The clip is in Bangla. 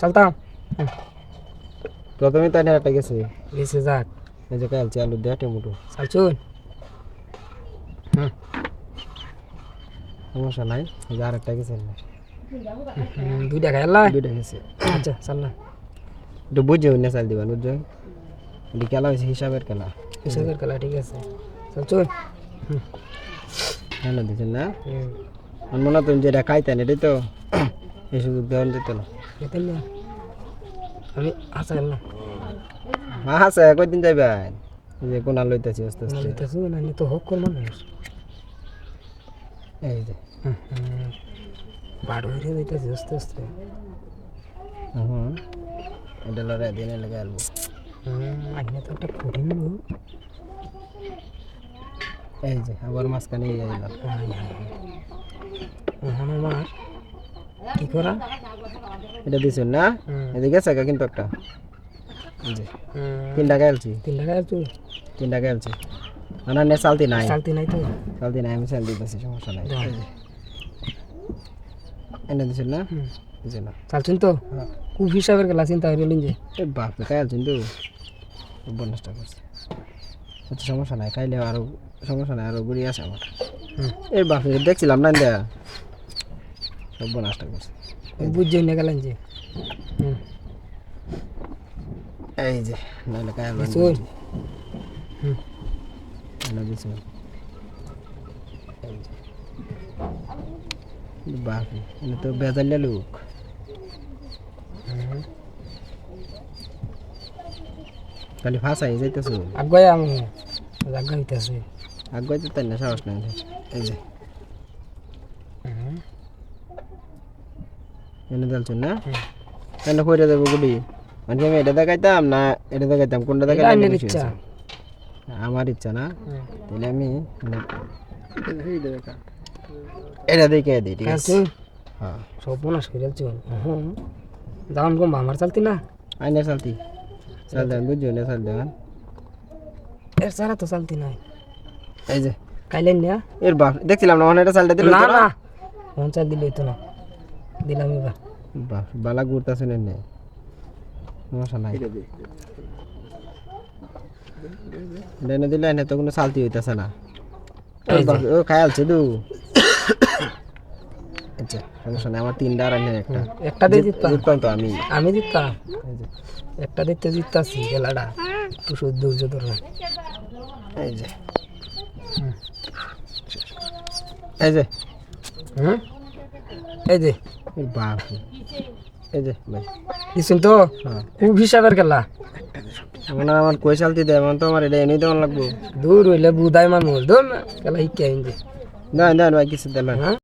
চলতাম। প্রথমে তাই একটা গেছে। গেছে যাক। এই যে কালছে আলু দেয়া টমেটো। চালছুন সমস্যা নাই এই যে আরেকটা গেছে দুইটা খাইলা দুইটা গেছে। আচ্ছা চাল না একটু বুঝে না চাল দিবা বুঝছ এটি খেলা হয়েছে হিসাবের খেলা। হিসাবের খেলা ঠিক আছে। চালছুন হ্যাঁ দিচ্ছেন না? হুম। মনে হয় তুমি যেটা খাইতেন এটাই তো। এই সুযোগ দেওয়া যেত না। আমি আচ্ছা না স্যার কয়দিন যাইবেন যে কোনা লইতেছি আস্তে আস্তে। নিতেছু না নিতে হোক কর মানুষ এই যে। বাড়ো হয়ে যাইতেছে আস্তে আস্তে। হুম। এটা লড়াই দিনে লেগে আলবো আগে তো একটা কঠিন এই যে আবার মাঝখানে ওখানে আমার কি করা? এটা দিছেন না। এদিকে গেছে কিন্তু একটা। হুম, তিন টাকা আলছি তিন টাকা তুই তিন টাকা আলছি না নে চালতি নাই। চালতি নাই তো। চালতি নাই আমি চাল দিতেছি সমস্যা নাই। এনে দিছেন না? যে না। চালছুন তো। খুব হিসাবের খেলা চিন্তা করে লিন যে। এ বাপ খাই আলছেন তো? বনসটা করছে। আচ্ছা সমস্যা নাই খাইলে আরও সমস্যা নাই আরও গুড়ি আছে আমার। এই বাপ দেখছিলাম না দেয়া সব বনসটা করছে। বুঝছে না গেলেন যে। এই যে নাহলে আলবেন দিছুন হুম বাপ রে এনে তো বেজালিয়া লোক। খালি ফাঁসাই যাইতেছো। আগুয়াই আমি জাগা হইতেছে। আগুয়াই তো তাই না সাহস নাই। এই যে হুম এনে দিলছেন না। এনে কইরা দেবো গুডি মানে আমি এটা দেখাইতাম না এটা দেখাইতাম কোনটা দেখাইতাম ইচ্ছা। আমার ইচ্ছা না। তাহলে আমি এটা দেখে দিই ঠিক আছে? হ্যাঁ। সব মনাস করে হুম। দাম কম আমার চালতি না? আইনে চালতি। চাল দেন বুঝছ? না চাল দেন। এর সারা তো চালতি নাই। এই যে। কাইলেন না? এর বাপ দেখছিলাম না মানে এটা চালটা দিল না না? ফোন চাল দিলে তো না। দিলাম এবার। বাপ বালা ঘুরতেছে না নে সমস্যা নাই। দেনে দিলে এনে তো কোনো চালতি হইতাছে না। ও খায়ালছে দু। আচ্ছা সমস্যা নাই আমার তিনটা আর এনে একটা। একটা দিয়ে জিততাম জিততাম তো আমি। আমি জিততাম? একটা দিতে জিততাছি খেলাটা একটু সহ্য ধৈর্য ধরে এই যে। এই যে। হুম? এই যে। এই যে তো হ্যাঁ। খুব হিসাবের খেলা। এখন আমার কই চালতি দেয় তো আমার এটা এনেই দেওয়ান লাগবো। দূর হইলে বুধাই মানুষ দূর না। খেলা শিখে আইন যে দেন দেন ভাই কিছু দেন